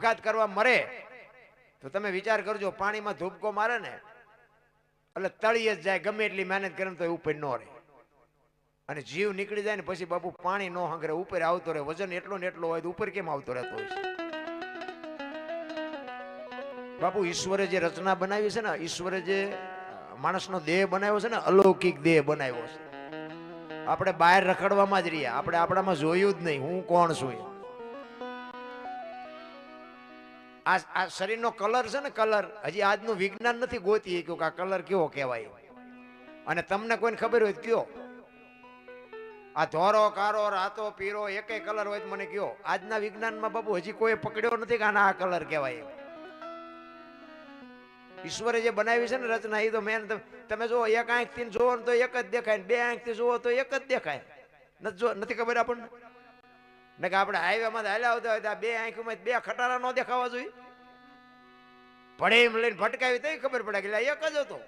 આપઘાત કરવા મરે, તો તમે વિચાર કરજો, પાણીમાં ધૂપકો મારે ને, એટલે તળીએ જ જાય, ગમે એટલી મહેનત કરે તો ઉપર ન રહે. અને જીવ નીકળી જાય ને પછી બાપુ પાણી નો હંગરે, ઉપર આવતો રહે, વજન એટલો ને એટલો હોય તો ઉપર કેમ આવતો રહેતો હોય બાપુ ઈશ્વરે જે રચના બનાવી છે ને, ઈશ્વરે જે માણસનો દેહ બનાવ્યો છે ને, અલૌકિક દેહ બનાવ્યો છે. આપણે બહાર રખડવામાં જ રહ્યા, આપણે આપણામાં જોયું જ નહીં, હું કોણ છું આ આ શરીરનો કલર છે ને કલર, હજી આજનું વિજ્ઞાન નથી ગોતી કે આ કલર કેવો કહેવાય. અને તમને કોઈને ખબર હોય કયો. આ ધોરો, કારો, રાતો, પીરો, એકેય કલર હોય મને કયો. આજના વિજ્ઞાનમાં બાબુ હજી કોઈ પકડ્યો નથી કે આના આ કલર કહેવાય. ઈશ્વરે જે બનાવી છે ને રચના એ તો મેન તમે જુઓ, એક આંખથી ને તો એક જ દેખાય બે આંખથી જુઓ તો એક જ દેખાય. નથી જો નથી ખબર આપણને? ને કે આપણે હાઈવેમાં હાલ્યા આવતા હોય બે આંખમાં બે ખટારા નો દેખાવા જોઈએ. પડે એમ લઈને ભટકાવી તો ખબર પડે કે એક જ હતો.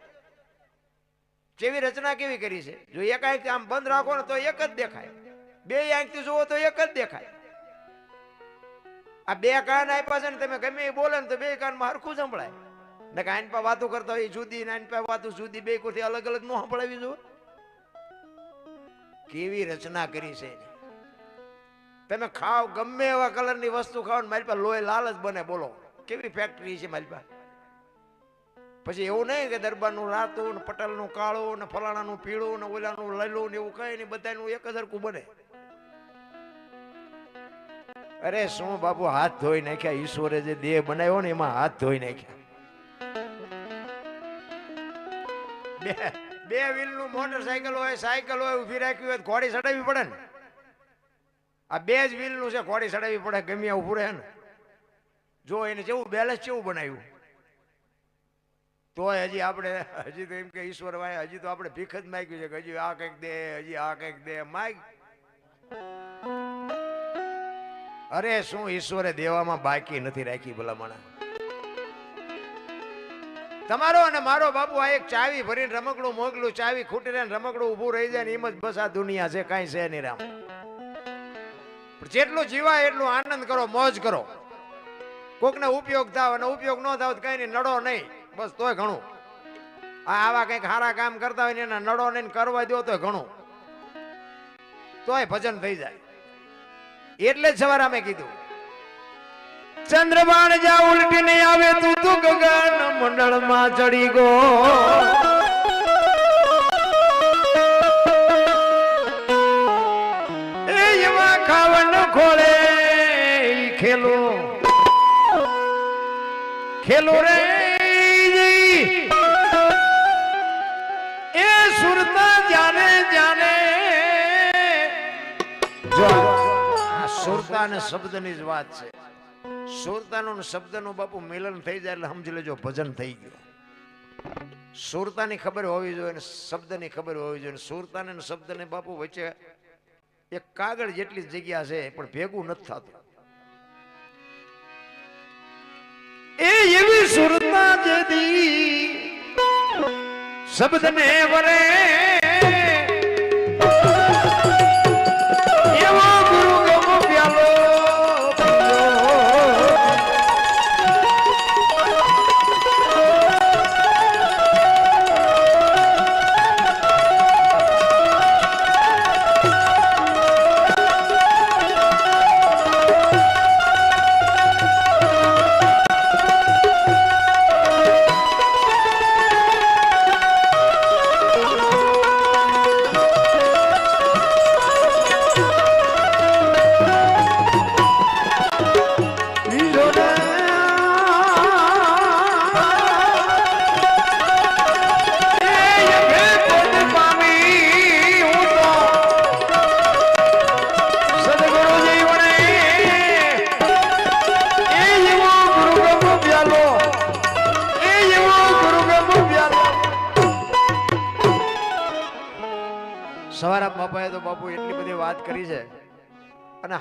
કેવી રચના કેવી કરી છે? જો એક આંખ આમ બંધ રાખો ને તો એક જ દેખાય. બે આંખથી જુઓ તો એક જ દેખાય. આ બે કાન આપ્યા છે ને તમે ગમે એ બોલે ને તો બે કાનમાં હરખું સંભળાય. ને કાન પા વાતો કરતા હોય જુદી ને આઈન પા વાતો જુદી, બે કોથી અલગ અલગ ન સંભળાવી જો કેવી રચના કરી છે તમે ખાવ ગમે એવા કલરની વસ્તુ ખાવ મારી પાસે લોહી લાલ જ બને, બોલો. કેવી ફેક્ટરી છે મારી પાસે? પછી એવું નહીં કે દરબારનું રાતું ને પટેલનું કાળું ને ફલાણાનું પીળું ને ઓલાનું લલું ને એવું કઈ નહીં, બધાનું એક જ હરખું બને. અરે શું બાપુ, હાથ ધોઈ નાખ્યા, ઈશ્વરે જે દેહ બનાવ્યો ને એમાં હાથ ધોઈ નાખ્યા. બે બે વ્હીલનું મોટરસાયકલ હોય, સાયકલ હોય, ઊભી રાખવી હોય ઘોડી ચડાવવી પડે ને. આ બે જ વ્હીલનું છે, ઘોડી ચડાવવી પડે ગમે ઉભું રહે ને. જો એને જેવું બેલેન્સ કેવું બનાવ્યું? તોય હજી આપણે, હજી તો એમ કે ઈશ્વર ભાઈ હજી તો આપણે ભીખ જ માગ્યું છે કે હજી આ કંઈક દે, હજી આ કંઈક દે, માગ. અરે શું ઈશ્વરે દેવામાં બાકી નથી રાખી ભલામણા? તમારો અને મારો બાપુ આ એક ચાવી ભરીને રમકડું મોકલું ચાવી ખૂટી રહે રમકડું ઊભું રહી જાય ને એમ જ બસ આ દુનિયા છે, કાંઈ છે નહીં રામ. જેટલું જીવાય એટલું આનંદ કરો, મોજ કરો. કોકને ઉપયોગ થાવ અને ઉપયોગ ન થાવ તો કઈ નહીં, નડો નહીં. બસ તોય ઘણું. આ આવા કંઈક સારા કામ કરતા હોય ને એના નડો ને કરવા દો તોય ઘણું. તોય ભજન થઈ જાય. એટલે જ સવારે અમે કીધું ચંદ્રબાણ જા ઉલટીને આવે તું તું ગગન મંડળમાં ચડી ગો. ખાવન ખોળે ખેલો. ખેલો રે અને શબ્દની જ વાત છે. સુરતાનું શબ્દનું બાપુ મિલન થઈ જાય એટલે સમજી લેજો ભજન થઈ ગયું. સુરતાની ખબર હોવી જોઈએ અને શબ્દની ખબર હોવી જોઈએ સુરતાને શબ્દને બાપુ વચ્ચે એક કાગળ જેટલી જગ્યા છે, પણ ભેગું નથી થતું. એ એવી સુરતા જેથી શબ્દને વરે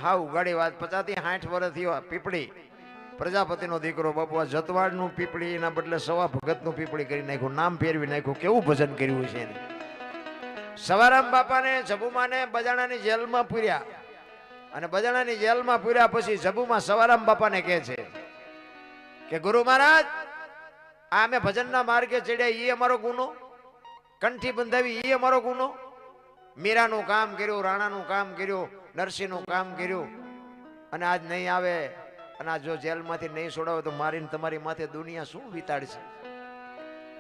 હા ઉગાડી વાત. પચાસથી સાઠ થયો પીપળી. પ્રજાપતિનો દીકરો બાપુ આ જતવાડનું પીપળી, એના બદલે સવા ભગતનું પીપળી કરી નાખ્યું, નામ ફેરવી નાખ્યું. કેવું ભજન કર્યું છે સવારામ બાપાને જબુમાને બજાણાની જેલમાં પૂર્યા. અને બજાણાની જેલમાં પૂર્યા પછી જબુમાં સવારામ બાપાને કહે છે કે, ગુરુ મહારાજ, આ અમે ભજનના માર્ગે ચડ્યા એ અમારો ગુનો. કંઠી બંધાવી એ અમારો ગુનો. મીરાનું કામ કર્યું, રાણાનું કામ કર્યું. નરસિંહનું કામ કર્યું અને આજ નહીં આવે અને આ જો જેલમાંથી નહીં છોડાવે તો મારીને તમારી માથે દુનિયા શું વિતાડશે?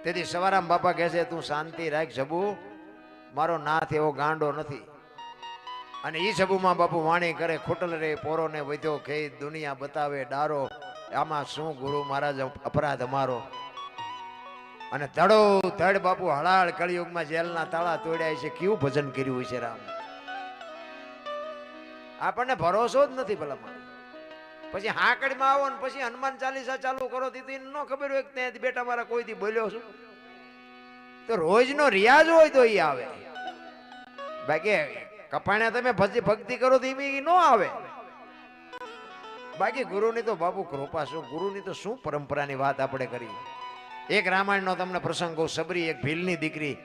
તેથી સવારામ બાપા કહે છે, તું શાંતિ રાખ જબુ. મારો નાથ એવો ગાંડો નથી. અને એ સબુમાં બાપુ વાણી કરે, ખોટલ રે પોરોને વધ્યો કે દુનિયા બતાવે ડારો. આમાં શું ગુરુ મહારાજ અપરાધ અમારો? અને ધડો ધડ બાપુ હળાળ કળિયુગમાં જેલના તાળા તોડ્યા છે. કેવું ભજન કર્યું છે રામ? આપણને ભરોસો જ નથી ભલામાં પછી હાંકડીમાં આવો ને પછી હનુમાન ચાલીસા ચાલુ કરો દીધી ન ખબર હોય કે ત્યાંથી બેટા મારા કોઈથી બોલ્યો છું. તો રોજનો રિયાજ હોય તો એ આવે. બાકી કપાણ્યા તમે ભજી ભક્તિ કરો તો એ ન આવે. બાકી ગુરુની તો બાપુ કૃપા શું? ગુરુની તો શું પરંપરાની વાત આપણે કરી? એક રામાયણનો તમને પ્રસંગ કહું, સબરી એક ભીલની દીકરી,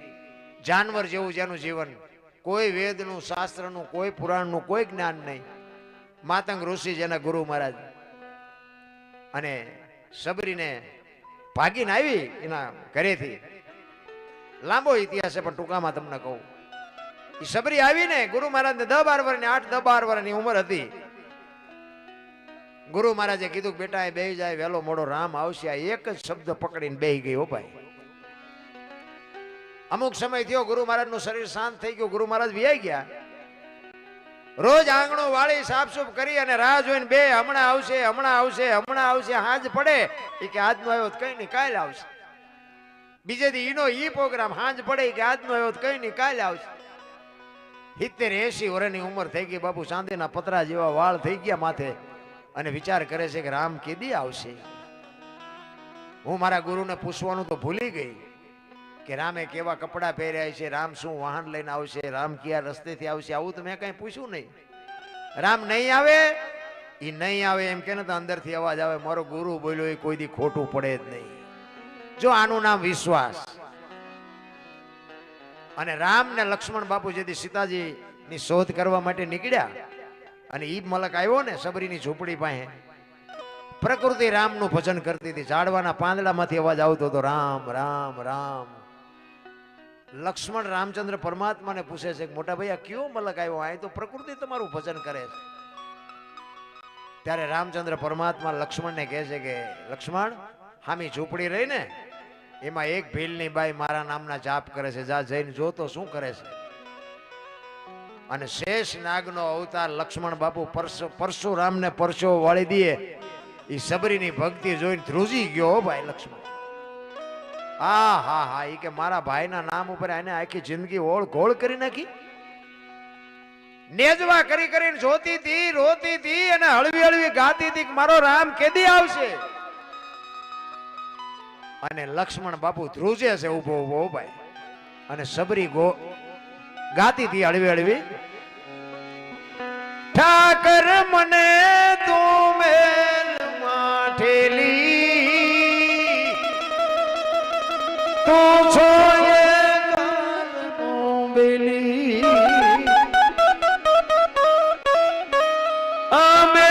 જાનવર જેવું જેનું જીવન. કોઈ વેદનું, શાસ્ત્રનું, કોઈ પુરાણનું, કોઈ જ્ઞાન નહીં. માતંગ ઋષિ જેના ગુરુ મહારાજ. અને સબરીને ભાગીને આવી એના ઘરેથી. લાંબો ઇતિહાસ છે, પણ ટૂંકામાં તમને કહું. એ સબરી આવીને ગુરુ મહારાજને દસ બાર વર્ષની આઠ દસ બાર વર્ષની ઉંમર હતી. ગુરુ મહારાજે કીધું બેટા એ બેહી જાય, વહેલો મોડો રામ આવશે. આ એક જ શબ્દ પકડીને બેહી ગઈ હો ભાઈ. અમુક સમય થયો ગુરુ મહારાજનું શરીર શાંત થઈ ગયું. ગુરુ મહારાજ વિયાઈ ગયા. રોજ આંગણો વાળી સાફસૂફ કરી અને રાહ જોઈને બે હમણાં આવશે હમણાં આવશે હમણાં આવશે, હાજ પડે. એ કે આજનો આવ્યો કઈ નહીં, કાલે આવશે. બીજે દી ઈનો ઈ પ્રોગ્રામ, હાંજ પડે કે આજનો આવ્યો કઈ નહીં, કાલે આવશે. સિત્તેર એસી વર્ષની ઉંમર થઈ ગઈ, બાપુ ચાંદીના પતરા જેવા વાળ થઈ ગયા માથે. અને વિચાર કરે છે કે રામ કેદી આવશે. હું મારા ગુરુને પૂછવાનું તો ભૂલી ગઈ. કે રામે કેવા કપડાં પહેર્યા છે, રામ શું વાહન લઈને આવશે, રામ કયા રસ્તેથી આવશે, આવું તો મેં કઈ પૂછ્યું નહીં. રામ નહીં આવે એ નહીં આવે એમ કે તો અંદરથી અવાજ આવે, મારો ગુરુ બોલ્યો એ કોઈ દી ખોટું પડે જ નહીં. જો આનું નામ વિશ્વાસ. અને રામ ને લક્ષ્મણ બાપુ જેથી સીતાજી ની શોધ કરવા માટે નીકળ્યા અને ઈ મલક આવ્યો ને સબરીની ઝૂંપડી પાસે. પ્રકૃતિ રામનું ભજન કરતી હતી. ઝાડવાના પાંદડામાંથી અવાજ આવતો હતો, રામ રામ રામ. લક્ષ્મણ રામચંદ્ર પરમાત્માને પૂછે છે મોટા ભાઈ, આ કયો મલક આવ્યો? આ તો પ્રકૃતિ તમારું ભજન કરે છે. ત્યારે રામચંદ્ર પરમાત્મા લક્ષ્મણને કહે છે કે, લક્ષ્મણ, હામી ઝૂંપડી રહી ને, એમાં એક ભીલની બાઈ મારા નામના જાપ કરે છે. જા જઈને જોતો શું કરે છે. અને શેષ નાગનો અવતાર લક્ષ્મણ બાપુ પરશુ પરશુરામને પરસો વાળી દે. એ સબરીની ભક્તિ જોઈને ધ્રુજી ગયો ભાઈ, લક્ષ્મણ. હા હા હા એ કે મારા ભાઈના નામ ઉપર એને આખી જિંદગી ઓળ ગોળ કરી નાખી. નેજવા કરી કરીને જોતી હતી રોતી હતી અને હળવી હળવી ગાતી હતી મારો રામ કેદી આવશે? અને લક્ષ્મણ બાપુ ધ્રુજે છે ઊભો ઊભો ભાઈ. અને સબરી ગો ગાતી હતી હળવી હળવી. ઠાકર મને તું છો બેલી અમે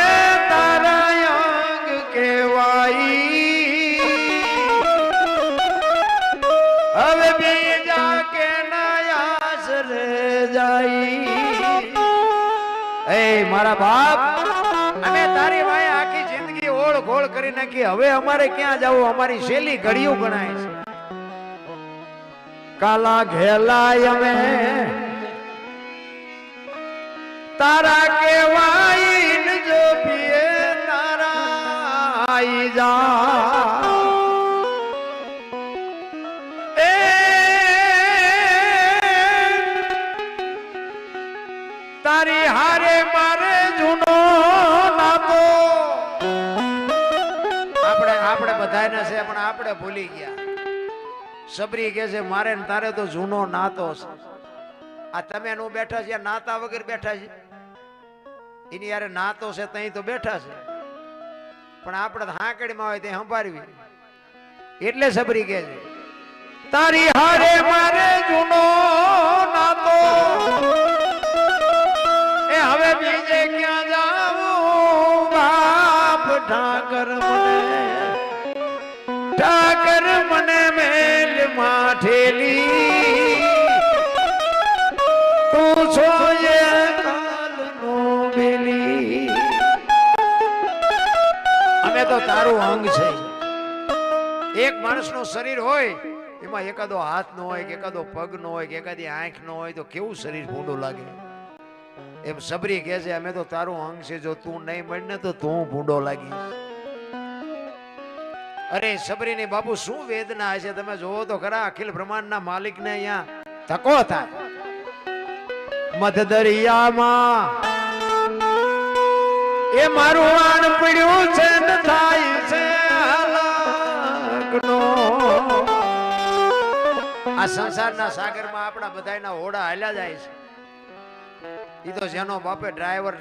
તારા કે નયાસ જાય. એ મારા બાપ અમે તારી વાય આખી જિંદગી ઓળ કરી નાખી. હવે અમારે ક્યાં જવું? અમારી શેલી ઘડિયું ગણાય છે. કાલા ઘેલાય અમે. તારા કેવાય જો પીએ તારા જા. એ તારી હારે મારે જૂનો નાતો. આપણે આપણે બધાને છે, પણ આપણે ભૂલી ગયા. સબરી કે છે, મારે ને તારે તો જૂનો નાતો છે. આ તમે નું બેઠા છે નાતા વગર બેઠા છે. એની યારે નાતો છે, તઈ તો બેઠા છે. પણ આપણે હાંકડીમાં હોય તે સંભાળવી. એટલે સબરી કે છે, તારી હારે મારે જૂનો નાતો માઠેલી તું છો એ બેલી અમે તો તારું અંગ છે. એક માણસનું શરીર હોય, એમાં એકાદો હાથ નો હોય, કે એકાદો પગ નો હોય, કે એકાદી આંખ નો હોય, તો કેવું શરીર ભૂંડું લાગે? એમ સબરી કહે છે, અમે તો તારું અંગ છે, જો તું નહીં મળને, તો તું ભૂંડો લાગીશ. અરે સબરીની બાપુ, શું વેદના હશે તમે જોવો તો ખરા, અખિલ બ્રહ્માંડના માલિકને અહીંયા ધક્કો થાય મધ દરિયામાં એ મારું વાણ પડ્યું છે ને થાય છે આ સંસારના સાગરમાં આપણા બધાના હોડા હાલ્યા જાય છે. એ તો જેનો બાપે ડ્રાઈવર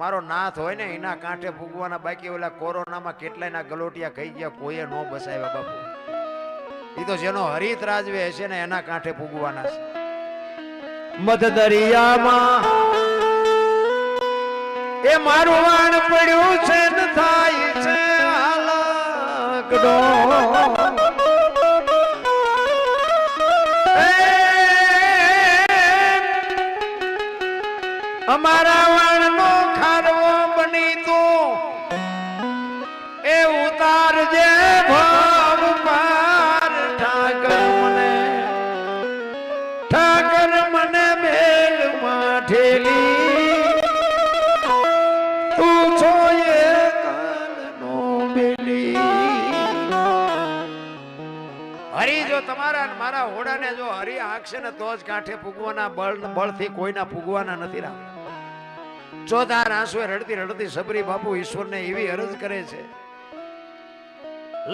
મારો નાથ હોય ને, એના કાંઠે ભૂગવાના બાકી ઓલા કોરોનામાં કેટલાયના ગલોટિયા ખાઈ ગયા, કોઈએ ન બસાવ્યા બાપુ. એ તો જેનો હરિત રાજવે હશે ને, એના કાંઠે ભૂગવાના છે. મધ દરિયામાં એ મારું વાણ પડ્યું છે ને થાય છે હાલાકડો. અમારા વાણનો બેલી હરી, જો તમારા મારા હોડાને જો હરી આંકશે ને તો જ કાંઠે પૂગવાના બળ બળથી કોઈના પૂગવાના નથી રામ ચોધાર આંસુએ રડતી રડતી સબરી બાપુ ઈશ્વરને એવી અરજ કરે છે.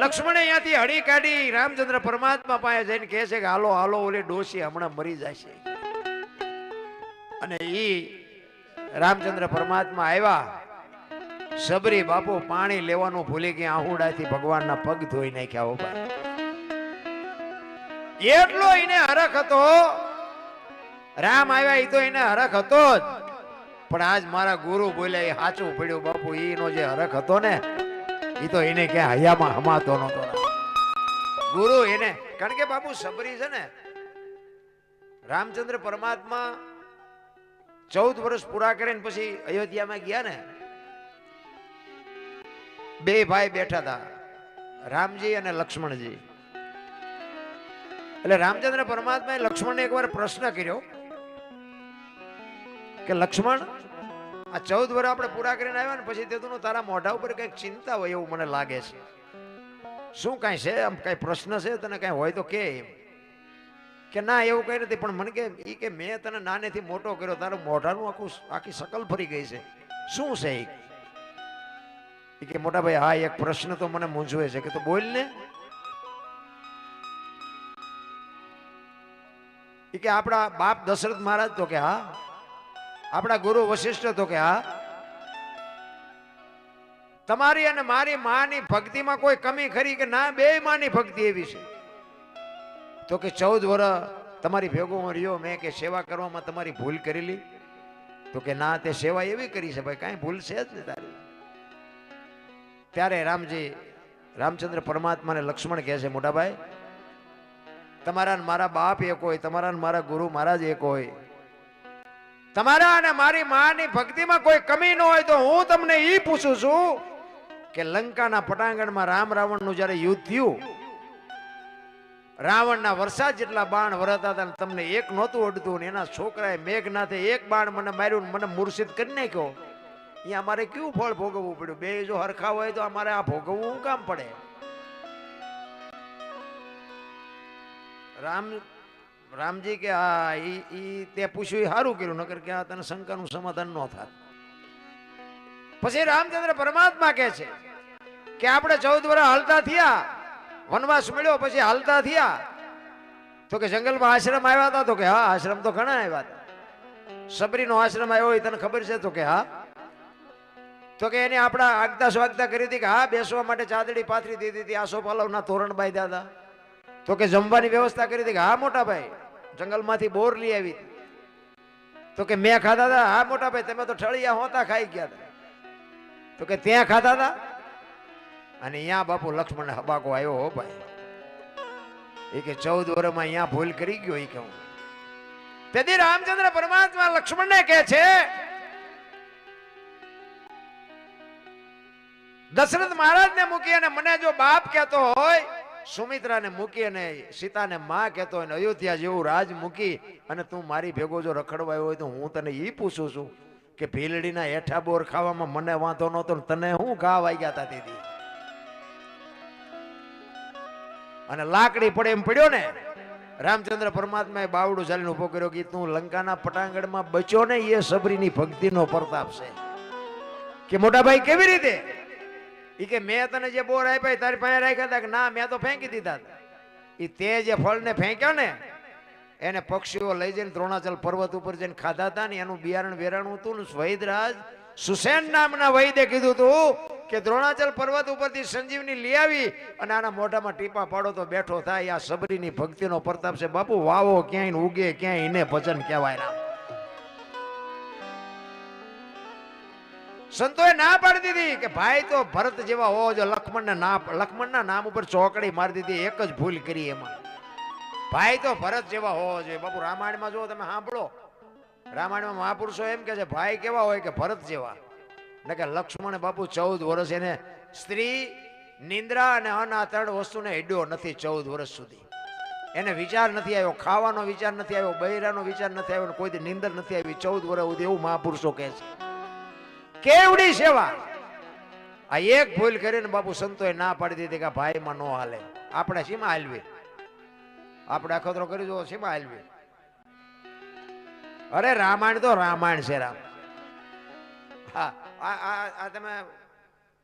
લક્ષ્મણે અહીંયાથી હળી કાઢી રામચંદ્ર પરમાત્મા પાસે જઈને કહે છે કે, હાલો હાલો, ઓલી ડોશી હમણાં મરી જશે. અને ઈ રામચંદ્ર પરમાત્મા આવ્યા. સબરી બાપુ પાણી લેવાનું ભૂલી ગયા, આહુડાથી ભગવાનના પગ ધોઈ નાખ્યા ઊભા એટલો એને હરખ હતો, રામ આવ્યા એ તો એને હરખ હતો જ. પણ આજ મારા ગુરુ બોલ્યા એ સાચું પડ્યું બાપુ એનો જે હરખ હતો ને એ તો એને કે હયામાં હમાતો નતો ગુરુ એને, કારણ કે બાપુ સબરી છે ને, રામચંદ્ર પરમાત્મા ચૌદ વર્ષ પૂરા કરીને પછી અયોધ્યામાં ગયા ને બે ભાઈ બેઠા હતા રામજી અને લક્ષ્મણજી. એટલે રામચંદ્ર પરમાત્માએ લક્ષ્મણને એકવાર પ્રશ્ન કર્યો કે લક્ષ્મણ, આ ચૌદ વર્ષ આપણે પૂરા કરીને આવ્યા ને પછી તે તું તારા મોઢા ઉપર કંઈક ચિંતા હોય એવું મને લાગે છે. શું કાંઈ છે? આમ કાંઈ પ્રશ્ન છે? તને કાંઈ હોય તો કે એમ. કે ના, એવું કઈ નથી, પણ મને કે એ કે મેં તને નાનેથી મોટો કર્યો, તારું મોઢાનું આખું આખી શકલ ફરી ગઈ છે. શું છે ઈ? કે મોટા ભાઈ, હા, એક પ્રશ્ન તો મને મૂંઝવે છે કે તો બોલ ને. કે આપણા બાપ દશરથ મહારાજ તો કે હા. આપણા ગુરુ વશિષ્ઠ તો કે હા. તમારી અને મારી માની ભક્તિમાં કોઈ કમી ખરી કે ના, બે માની ભક્તિ એવી છે. તો કે ચૌદ વર્ષ તમારી ભેગો રહ્યો, મેં કે સેવા કરવામાં તમારી ભૂલ કરેલી. તો કે ના, તે સેવા એવી કરી છે, ભાઈ, કાંઈ ભૂલ છે જ નહીં તારી? ત્યારે રામજી, રામચંદ્ર પરમાત્માને લક્ષ્મણ કહે છે, મોટાભાઈ, તમારા મારા બાપ એક હોય, તમારા મારા ગુરુ મહારાજ એક હોય. તમારા અને મારી માની ભક્તિમાં કોઈ કમી ન હોય તો હું તમને એ પૂછું છું કે લંકાના પટાંગણમાં રામ રાવણનું જ્યારે યુદ્ધ થયું, રાવણના વરસાદ જેટલા બાણ વરતા હતા તમને એક નહોતું અડતું એના છોકરાએ મેઘનાથે એક બાણ મને માર્યું મને મૂર્છિત કરી નાખ્યો. અહીંયા અમારે કયું ફળ ભોગવવું પડ્યું? બે જો હરખા હોય તો અમારે આ ભોગવવું કામ પડે? રામ, રામજી કે, હા, ઈ તે પૂછ્યું સારું કર્યું, નકર કે આ તને શંકાનું સમાધાન ન થાય પછી રામચંદ્ર પરમાત્મા કે છે કે, આપણે ચૌદ વર્ષ હાલતા થયા, વનવાસ મળ્યો, પછી હાલતા થયા. તો કે, જંગલમાં આશ્રમ આવ્યા હતા? તો કે, હા, આશ્રમ તો ઘણા આવ્યા હતા. સબરીનો આશ્રમ આવ્યો હોય તને ખબર છે? તો કે, હા. તો કે એને આપણા આગતા સ્વાગતા કરી હતી કે હા, બેસવા માટે ચાદડી પાથરી દીધી હતી આસો પાલવના તોરણ બાંધ્યા હતા તો કે જમવાની વ્યવસ્થા કરી હતી કે હા મોટા ભાઈ જંગલમાંથી બોર લઈ આવી તો કે મેં ખાધા હતા, હા મોટા ભાઈ તમે તો ઠળિયા હોતા ખાઈ ગયા હતા. તો કે ત્યાં ખાધા હતા? અને અહીંયા બાપુ લક્ષ્મણ હબાકો આવ્યો હો ભાઈ. એ કે ચૌદ વર્ષમાં અહીંયા ભૂલ કરી ગયો એ કે હું. તેથી રામચંદ્ર પરમાત્મા લક્ષ્મણને કહે છે દશરથ મહારાજને મૂકી અને મને જો બાપ કહેતો હોય, સુમિત્રાને મૂકી અને સીતાને માં કહેતો હોય અયોધ્યા જેવું રાજ મૂકી અને તું મારી ભેગો જો રખડવાયો હોય તો હું તને એ પૂછું છું કે ભીલડીના હેઠા બોર ખાવામાં મને વાંધો નહોતો તને હું ઘા વાગ્યા હતા દીદી અને લાકડી પડે એમ પડ્યો ને, રામચંદ્ર પરમાત્માએ બાવડું ચાલીને ઊભો કર્યો કે તું લંકાના પટાંગણમાં બચ્યો ને એ સબરીની ભક્તિનો પ્રતાપ છે. કે મોટા ભાઈ કેવી રીતે? ઈ કે મેં તને જે બોર આપ્યા તારી પાસે રાખ્યા હતા કે ના, મેં તો ફેંકી દીધા એ તે જે ફળને ફેંક્યા ને, એને પક્ષીઓ લઈ જઈને દ્રોણાચલ પર્વત ઉપર જઈને ખાધા હતા ને, એનું બિયારણ વેરાણું હતું ને વૈદરાજ સુસેન નામના વૈદે કીધું હતું કે દ્રોણાચલ પર્વત ઉપરથી સંજીવની લઈ આવી અને આના મોઢામાં ટીપા પાડો તો બેઠો થાય. આ સબરીની ભક્તિનો પ્રતાપ છે, બાપુ, વાવો ક્યાંય ઉગે, ક્યાંય એને ભજન કહેવાય. રામ સંતોએ ના પાડી દીધી કે ભાઈ તો ભરત જેવા હોવો જો લક્ષ્મણને ના લક્ષ્મણના નામ ઉપર ચોકડી મારી દીધી. એક જ ભૂલ કરી એમાં. ભાઈ તો ભરત જેવા હોવો જોઈએ. બાપુ, રામાયણમાં જો તમે, સાંભળો. રામાયણમાં મહાપુરુષો એમ કે છે, ભાઈ કેવા હોય કે ભરત જેવા? એટલે કે લક્ષ્મણ બાપુ ચૌદ વર્ષ એને સ્ત્રી, નિંદ્રા અને અન આ ત્રણ વસ્તુને હેડ્યો નથી ચૌદ વર્ષ સુધી. એને વિચાર નથી આવ્યો, ખાવાનો વિચાર નથી આવ્યો, બૈરાનો વિચાર નથી આવ્યો ને કોઈ દી નિંદર નથી આવી. ચૌદ વર્ષ સુધી એવું મહાપુરુષો કહે છે. કેવડી સેવા? આ એક ભૂલ કરીને બાપુ સંતોએ ના પાડી દીધી કે ભાઈમાં નો હાલે. આપણે સીમા હાલવી? આપણે અખતરો કરી દો સીમા હાલવી? અરે રામાયણ તો રામાયણ છે, રામ. આ તમે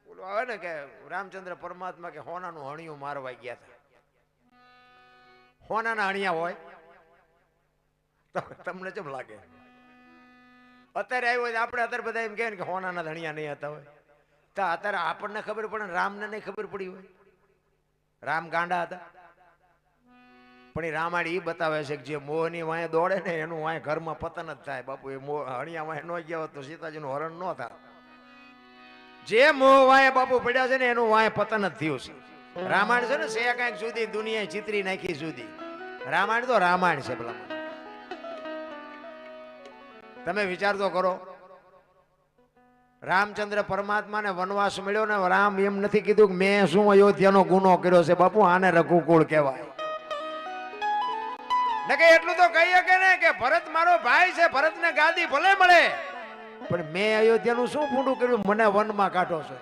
ઓલું આવે ને કે રામચંદ્ર પરમાત્મા કે હોનાનું હણિયું મારવા ગયા હતા. હોનાના હણિયા હોય? તમને કેમ લાગે? અત્યારે આવ્યો હોય આપણે અત્યારે બધા એમ કહે કે હોનાના ધણિયા નહીં હતા હોય. તો અત્યારે આપણને ખબર પડે રામને નહીં ખબર પડી હોય. રામ ગાંડા હતા. પણ એ રામાયણ એ બતાવે છે કે જે મોહની વાંય દોડે ને એનું વાંય ઘરમાં પતન જ થાય. બાપુ, એ મોહ હણિયા વાંય ન ગયા હોત તો સીતાજીનું હરણ ન થાય જે મોહ વાંય બાપુ પડ્યા છે ને એનું વાંય પતન જ થયું છે. રામાયણ છે ને સે કાંઈક સુધી દુનિયા ચિત્રી નાખી સુધી રામાયણ તો રામાયણ છે પેલા તમે વિચાર તો કરો. રામચંદ્ર પરમાત્માને વનવાસ મળ્યો ને રામ એમ નથી કીધું કે મેં શું અયોધ્યાનો ગુનો કર્યો છે? બાપુ, આને રઘુકુળ કહેવાય. નકે એટલું તો કહી શકે ને કે ભરત મારો ભાઈ છે, ભરતને ગાદી ભલે મળે. પણ મેં અયોધ્યાનું શું ફૂંડું કર્યું? મને વનમાં કાઢો છો.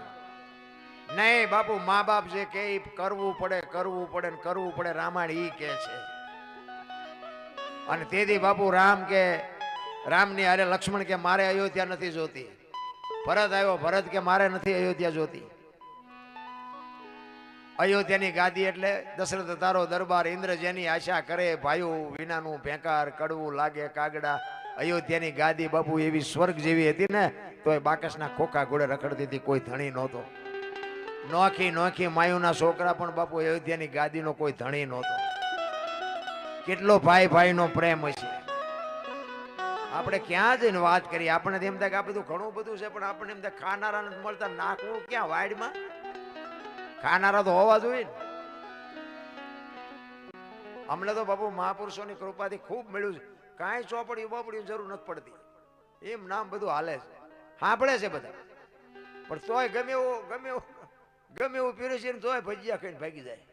નહીં બાપુ, મા બાપ જે કે કરવું પડે કરવું પડે ને કરવું પડે, રામાયણ ઈ કે છે. અને તેથી બાપુ રામ કે રામની અરે લક્ષ્મણ કે મારે અયોધ્યા નથી જોતી. ભરત આવ્યો, ભરત કે મારે નથી અયોધ્યા જોતી. અયોધ્યાની ગાદી એટલે દશરથ તારો દરબાર, ઇન્દ્ર જેની આશા કરે, ભાઈઓ વિનાનું ભેંકાર, કડવું લાગે, કાગડા. અયોધ્યાની ગાદી બાપુ એવી સ્વર્ગ જેવી હતી ને તો એ બાકસના ખોખા ઘોડે રખડતી હતી, કોઈ ધણી નહોતો. નોખી નોખી માયુના છોકરા પણ બાપુ અયોધ્યાની ગાદીનો કોઈ ધણી નહોતો. કેટલો ભાઈ ભાઈનો પ્રેમ હશે. આપણે ક્યાં જઈને વાત કરીએ? આપણે તો એમ થાય કે આ બધું ઘણું બધું છે, પણ આપણને એમ થાય ખાનારા નથી મળતા. નાખવું ક્યાં વાડમાં? ખાનારા તો હોવા જોઈએ ને. અમને તો બાપુ મહાપુરુષોની કૃપાથી ખૂબ મળ્યું છે. કાંઈ ચોપડી બોપડી જરૂર નથી પડતી. એમ નામ બધું હાલે છે. સાંભળે છે બધા. પણ તોય ગમે એવું ગમે એવું ગમે એવું પીરસીને તોય ભજીયા ખાઈને ભાગી જાય.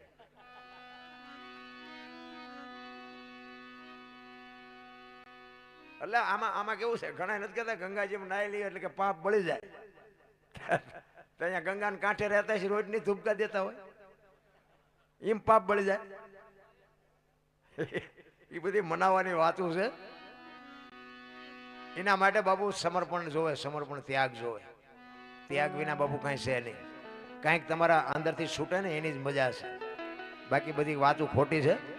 એટલે આમાં આમાં કેવું છે? ઘણા નથી કહેતા ગંગાજીમાં નાઈ લઈએ એટલે કે પાપ બળી જાય. તો અહીંયા ગંગાને કાંઠે રહેતા છે, રોજની ધૂપકા દેતા હોય. એમ પાપ બળી જાય. એ બધી મનાવવાની વાતો છે. એના માટે બાબુ સમર્પણ જોવે, સમર્પણ ત્યાગ જોવે. ત્યાગ વિના બાબુ કાંઈ છે નહીં. કાંઈક તમારા અંદરથી છૂટે ને એની જ મજા છે. બાકી બધી વાતો ખોટી છે.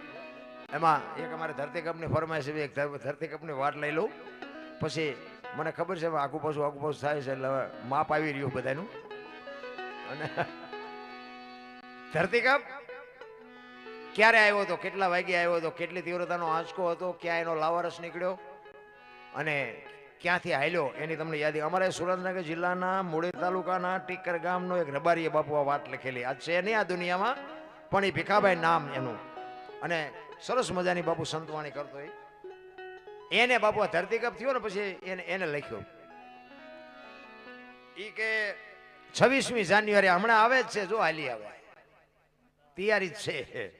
એમાં એક અમારે ધરતીકપની ફરમાઈશ એક ધરતી ધરતીકપની વાટ લઈ લઉં. પછી મને ખબર છે આગુ પાછું આગુ પાછું થાય છે, એટલે હવે માપ આવી રહ્યું બધાનું. અને ધરતીકપ ક્યારે આવ્યો હતો, કેટલા વાગે આવ્યો હતો, કેટલી તીવ્રતાનો આંચકો હતો, ક્યાં એનો લાવારસ નીકળ્યો, અને ક્યાંથી હાલ્યો, એની તમને યાદી અમારે સુરેન્દ્રનગર જિલ્લાના મૂળી તાલુકાના ટીકર ગામનો એક રબારીએ બાપુ આ વાત લખેલી. આ છે નહીં આ દુનિયામાં, પણ એ ભીખાભાઈ નામ એનું. અને સરસ મજાની બાપુ સંતવાણી કરતો એ એને બાપુ આ ધરતીકપ થયો ને પછી એને એને લખ્યો. ઈ કે, છવ્વીસમી જાન્યુઆરી હમણાં આવે જ છે, જો હાલી આવે. તૈયારી જ છે.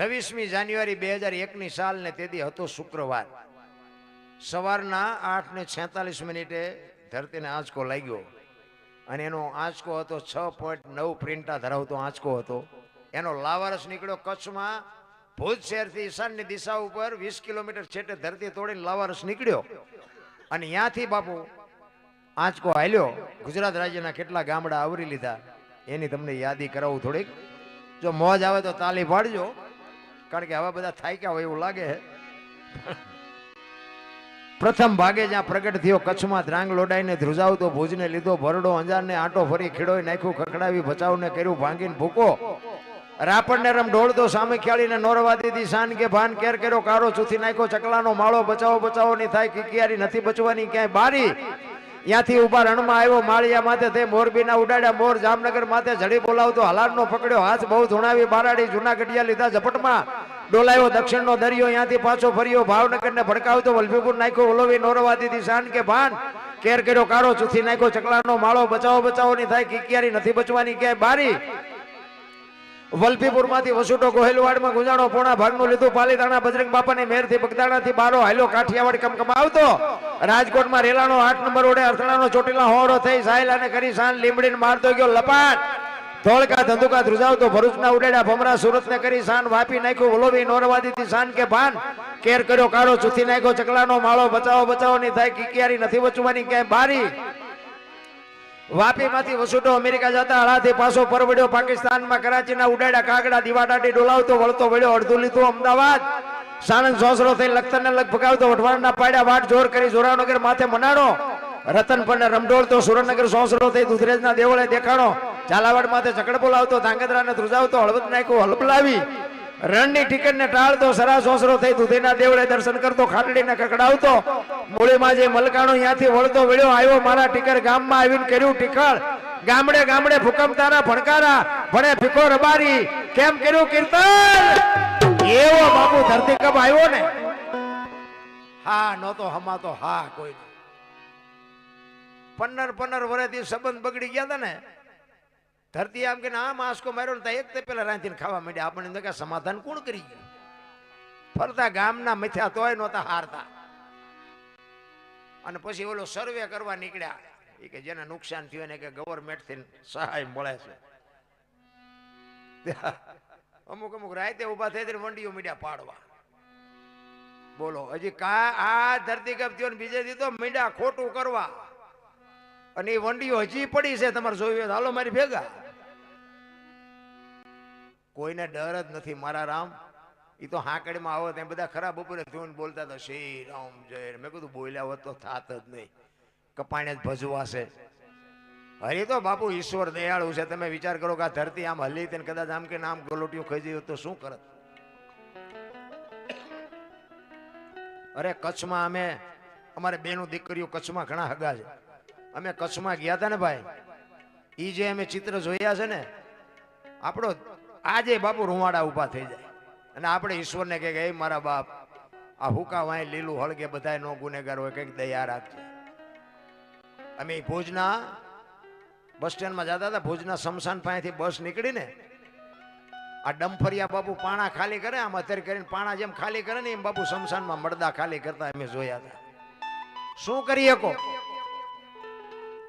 છવ્વીસમી જાન્યુઆરી બે હજાર એકની સાલ ને તેથી હતો શુક્રવાર. સવારના આઠ ને છેતાલીસ મિનિટે ધરતીને આંચકો લાગ્યો. અને એનો આંચકો હતો છ પોઈન્ટ નવ પ્રિન્ટા ધરાવતો આંચકો હતો. એનો લાવારસ નીકળ્યો કચ્છમાં. ભુજ શહેરથી ઈશાનની દિશા ઉપર વીસ કિલોમીટર છેટે ધરતી તોડીને લાવારસ નીકળ્યો. અને ત્યાંથી બાપુ આંચકો હાલ્યો. ગુજરાત રાજ્યના કેટલા ગામડા આવરી લીધા. એની તમને યાદી કરાવું થોડીક. જો મોજ આવે તો તાલી પાડજો. કારણ કે આવા બધા થાક્યા હોય એવું લાગે. પ્રથમ ભાગે જ્યાં પ્રગટ થયો કચ્છમાં ધ્રાંગ લોડાઈને ધ્રુજાવતો, ભુજને લીધો ભરડો અંજારને આંટો ફરી ખીડોઈ નાખ્યું, ખખડાવી બચાવને કર્યું, ભાંગીને ભૂકો. રાપણને રમ ઢોળતો, સામે ખ્યાળીને નોરવા દીધી શાન કે ભાન કેર કર્યો કારો ચૂથી નાખ્યો, ચકલાનો માળો બચાવો બચાવો, ની થાય કિકિયારી, નથી બચવાની ક્યાંય બારી. ત્યાંથી ઊભા રણમાં આવ્યો, માળિયા માથે તે મોરબીના ઉડાડ્યા, મોર જામનગર માથે ઝડી બોલાવતો હલાડનો પકડ્યો, હાથ બહુ ધુણાવી, બારાડી જૂના ગઢિયા લીધા ઝપટમાં. ડોલાયો દક્ષિણનો દરિયો ત્યાંથી પાછો ફર્યો, ભાવનગરને ભડકાવતો, વલ્ભીપુર નાખ્યો, ઓલોવી નોરવા દીધી શાન કે ભાન કેર કર્યો કારો ચૂથી નાખ્યો, ચકલાનો માળો બચાવો બચાવો, ની થાય કિકિયારી, નથી બચવાની ક્યાંય બારી. વલભીપુરમાંથી વસુટો ગોહેલવાડમાં ગુંજાણો પોણા ભાગનું લીધું. પાલીતાણા બજરંગ બાપાની મેરથી બગદાણાથી બારો, હાલો કાઠિયાવાડ કમકમ આવતો રાજકોટમાં રેલાનો આઠ નંબર ઓડે અથડાનો ચોટીલા હોડો થઈ સાયલાને કરી સાન લીમડીને મારતો ગયો લપાટ. ધોળકા ધંધુકા ધ્રુજાવતો ભરૂચના ઉડેડા ભમરા સુરતને કરી સાન વાપી નાખ્યું. વલોવી નોરવાદીથી સાન કે ભાન. કેર કર્યો કારો ચૂથી નાખ્યો. ચકલાનો માળો બચાવો બચાવો, નહીં થાય. કિકિયારી નથી બચવાની ક્યાંય બારી. વાપીમાંથી વસુટો અમેરિકા જતા હળાથી પાછો પરવડ્યો. પાકિસ્તાનમાં કરાચીના ઉડાડ્યા કાગડા દીવાટાટી ડોલાવતો, વળતો વળ્યો. અડધું લીધું અમદાવાદ. સાણંદ સોસરો થઈ લખતરને લગ ભગાવતો વઢવાણના પાડ્યા વાટ જોર કરી જોરાવનગર માથે મનાડો. રતન પણ રમઢોળતો. સુરેન્દ્રનગર સોસરો થઈ દુધરેજના દેવળે દેખાણો. ઝાલાવાડ માથે ચકડ બોલાવતો ધાંગધ્રાને ધ્રુજાવતો. હળવદ નાખ્યો. હલબલાવી. રણની ટિકિટને ટાળતો સરા સોસરો થઈ દૂધીના દેવળે દર્શન કરતો, ખાટડીને કકડાવતો મૂળીમાં જે મલકાણો ત્યાંથી વળતો વળ્યો, આવ્યો મારા ટીકર ગામમાં આવીને કર્યું ટીકળ. ગામડે ગામડે ભૂકંપ તારા ભણકારા, ભણે ભીખો રબારી. કેમ કર્યું કીર્તન? એવો બાપુ ધરતી કપ આવ્યો ને. હા, નહોતો હમાતો, હા, કોઈ પન્નર પંદર વર્ષથી સંબંધ બગડી ગયા હતા ને. ધરતી આમ કે આમ માસ્કો માર્યો ને એક તે પેલા રાંધીને ખાવા માંડ્યા. આપણને કે સમાધાન કોણ કરી ગયું? ફરતા ગામના મથ્યા તોય નહોતા હારતા. અને પછી ઓલો સર્વે કરવા નીકળ્યા. એ કે જેને નુકસાન થયું ને કે ગવર્મેન્ટથી સહાય મળે છે. અમુક અમુક રાતે ઊભા થઈ વંડીઓ મીડિયા પાડવા. બોલો, હજી કા આ ધરતીકપ થયો ને બીજે દી તો ખોટું કરવા. અને એ વંડીઓ હજી પડી છે તમારે જોયું હાલો, મારી ભેગા. કોઈને ડર જ નથી, મારા રામ. એ તો હાંકડીમાં આવો ત્યાં બધા ખરાબ બપોરે જોઈને બોલતા હતા, શ્રી રામ જય મેં કીધું, બોલ્યા હોત તો થાત જ નહીં. કપાણે જ ભજવાશે. હરી તો બાપુ, ઈશ્વર દયાળુ છે. તમે વિચાર કરો કે આ ધરતી આમ હલી તેને કદાચ આમ કે નામ ગલોટીઓ ખાઈ જઈ તો શું કરત? અરે કચ્છમાં અમે, અમારે બેનું દીકરીઓ કચ્છમાં ઘણા હગા છે. અમે કચ્છમાં ગયા હતા ને ભાઈ. એ જે અમે ચિત્ર જોયા છે ને, આપણો આજે બાપુ રૂવાડા ઊભા થઈ જાય. અને આપણે ઈશ્વરને કહે કે "હે મારા બાપ, આ હુકા વાય લીલું હળગે બધાય નો ગુનેગાર હોય, કંઈક દયા રાખજે. અમે ભોજના બસ સ્ટેન્ડમાં જતા હતા, ભુજના શમશાન પાસેથી બસ નીકળીને આ ડમફરિયા બાપુ પાણા ખાલી કરે, આમ અત્યારે કરીને પાણા જેમ ખાલી કરે ને એમ બાપુ શમશાનમાં મળદા ખાલી કરતા અમે જોયા હતા. શું કરી શકો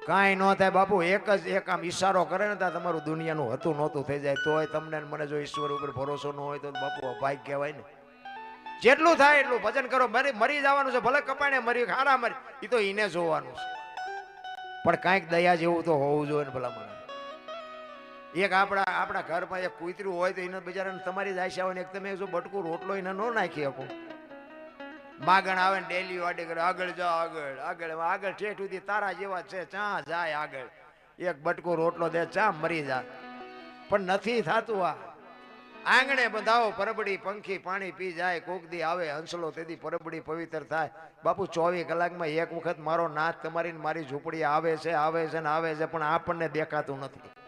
કાંઈ ન થાય બાપુ, એક જ એક આમ ઈશારો કરે ને ત્યાં તમારું દુનિયાનું હતું નહોતું, થઈ જાય. તોય તમને મને જો ઈશ્વર ઉપર ભરોસો ન હોય તો બાપુ અભાગ કહેવાય ને. જેટલું થાય એટલું ભજન કરો. મરી મરી જવાનું છે, ભલે કપાણે મરી ખારા મરી એ તો એને જોવાનું છે. પણ કાંઈક દયા જેવું તો હોવું જોઈએ ને ભલા મને એક આપણા આપણા ઘરમાં એક કૂતરું હોય તો એને બિચારાને તમારી જ આશા હોય ને એક તમે જો બટકું રોટલો એને ન નાખી શકો. માગણ આવે ને ડેલી વાડી કરે, આગળ જાઓ, આગળ આગળ આગળ ઠેઠ સુધી તારા જેવા છે, ચા જાય આગળ. એક બટકો રોટલો દે, ચા મરી જાય પણ નથી થતું આ. આંગણે બંધાવો પરબડી, પંખી, પાણી પી જાય, કોક દી આવે હંસલો તેથી પરબડી પવિત્ર થાય. બાપુ, ચોવીસ કલાકમાં એક વખત મારો નાથ તમારી મારી ઝૂંપડી આવે છે આવે છે ને આવે છે, પણ આપણને દેખાતું નથી.